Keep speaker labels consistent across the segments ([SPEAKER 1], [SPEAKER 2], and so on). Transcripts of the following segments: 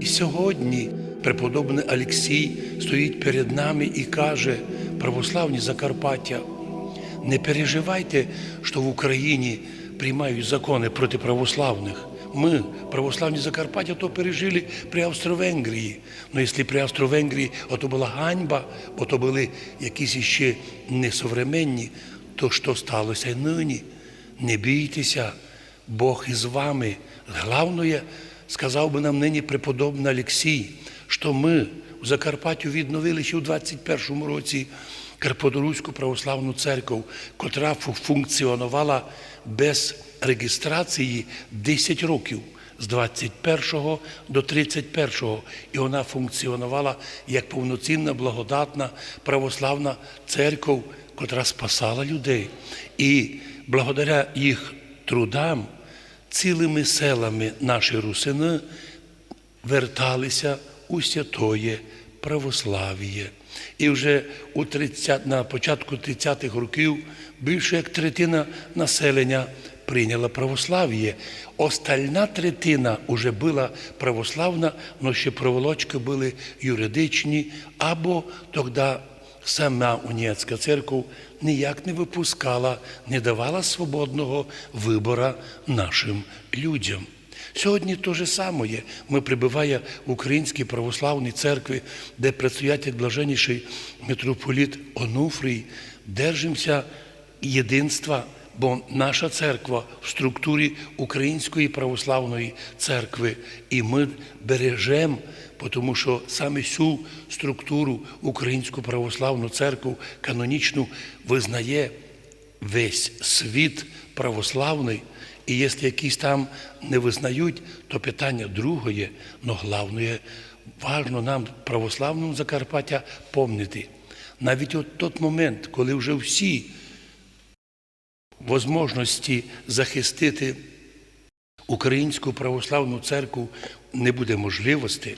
[SPEAKER 1] І сьогодні преподобний Олексій стоїть перед нами і каже, православні Закарпаття, не переживайте, що в Україні приймають закони проти православних. Ми, православні Закарпаття, то пережили при Австро-Венгрії. Ну, якщо при Австро-Венгрії ото була ганьба, бо то були якісь іще несовременні, то що сталося й нині? Не бійтеся, Бог із вами. Главное, сказав би нам нині преподобний Олексій, що ми в Закарпаттю відновили ще у 21 році Карподоруську православну церкву, котра функціонувала без реєстрації 10 років. З 21 до 31 і вона функціонувала як повноцінна благодатна православна церква, котра спасала людей. І благодаря їх трудам цілими селами наші русини верталися у святоє православ'я. І вже у 30, на початку 30-х років більше як третина населення прийняла православ'я. Остальна третина вже була православна, але ще проволочки були юридичні, або тоді сама уніатська церква ніяк не випускала, не давала свободного вибору нашим людям. Сьогодні те же саме. Ми прибуваємо в Українській православній церкві, де як блаженніший митрополіт Онуфрій, держимося єдинства, бо наша церква в структурі Української православної церкви, і ми бережемо, тому що саме цю структуру Українську православну церкву канонічну визнає весь світ православний. І якщо якісь там не визнають, то питання другое, але головне, важно нам, православному Закарпаття, помнити. Навіть от той момент, коли вже всі можливості захистити Українську православну церкву не буде можливості,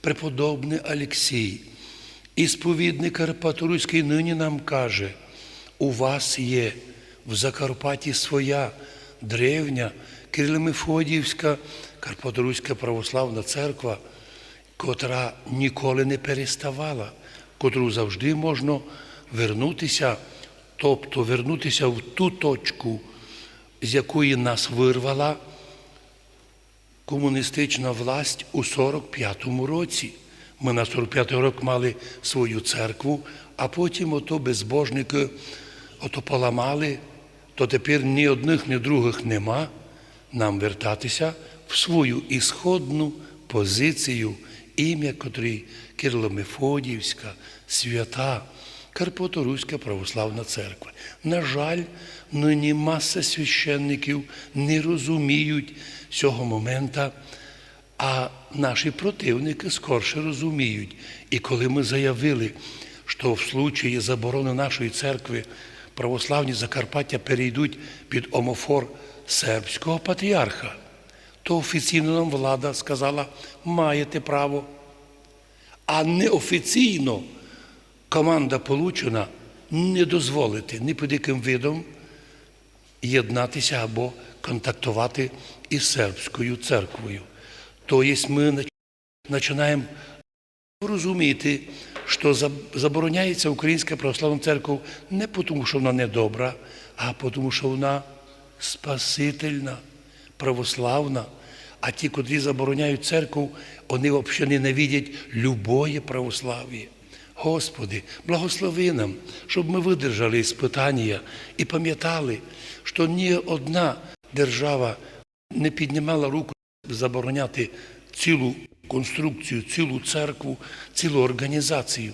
[SPEAKER 1] преподобний Олексій, ісповідник Карпаторуський нині нам каже, у вас є в Закарпатті своя древня Кирило-Мефодіївська Карпаторуська православна церква, котра ніколи не переставала, котру завжди можна вернутися, тобто вернутися в ту точку, з якої нас вирвала комуністична власть у 45-му році. Ми на 45-й рік мали свою церкву, а потім ото безбожники ото поламали, то тепер ні одних, ні других нема. Нам вертатися в свою ісходну позицію, ім'я котрій Кирило-Мефодіївська, свята, Карпаторуська православна церква. На жаль, нині маса священників не розуміють цього момента, а наші противники скорше розуміють. І коли ми заявили, що в случаї заборони нашої церкви православні Закарпаття перейдуть під омофор сербського патріарха, то офіційно нам влада сказала, маєте право. А неофіційно команда получена не дозволити ні під яким видом єднатися або контактувати із сербською церквою. Тобто ми починаємо розуміти, що забороняється Українська православна церква не тому, що вона не добра, а тому, що вона спасительна, православна. А ті, котрі забороняють церкву, вони взагалі ненавидять любое православ'я. Господи, благослови нам, щоб ми видержали іспитання і пам'ятали, що ні одна держава не піднімала руку забороняти цілу конструкцію, цілу церкву, цілу організацію,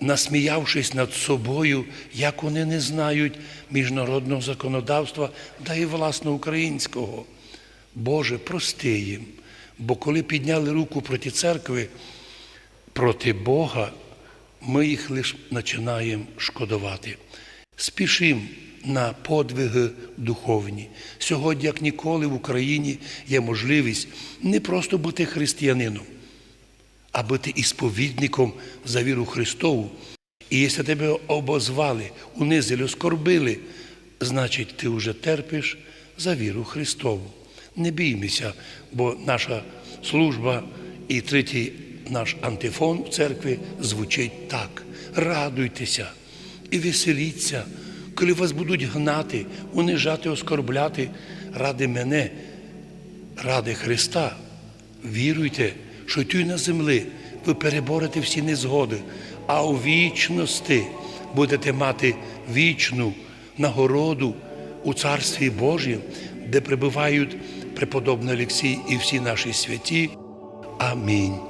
[SPEAKER 1] насміявшись над собою, як вони не знають міжнародного законодавства, та і власне українського. Боже, прости їм, бо коли підняли руку проти церкви, проти Бога, ми їх лише починаємо шкодувати. Спішимо на подвиги духовні. Сьогодні, як ніколи, в Україні є можливість не просто бути християнином, а бути ісповідником за віру Христову. І якщо тебе обозвали, унизили, оскорбили, значить ти вже терпиш за віру Христову. Не біймося, бо наша служба І третій наш антифон в церкві звучить так: радуйтеся і веселіться, коли вас будуть гнати, унижати, оскорбляти ради мене, ради Христа. Віруйте, що тут на землі ви переборете всі незгоди, а у вічності будете мати вічну нагороду у Царстві Божім, де пребувають преподобний Олексій і всі наші святі. Амінь.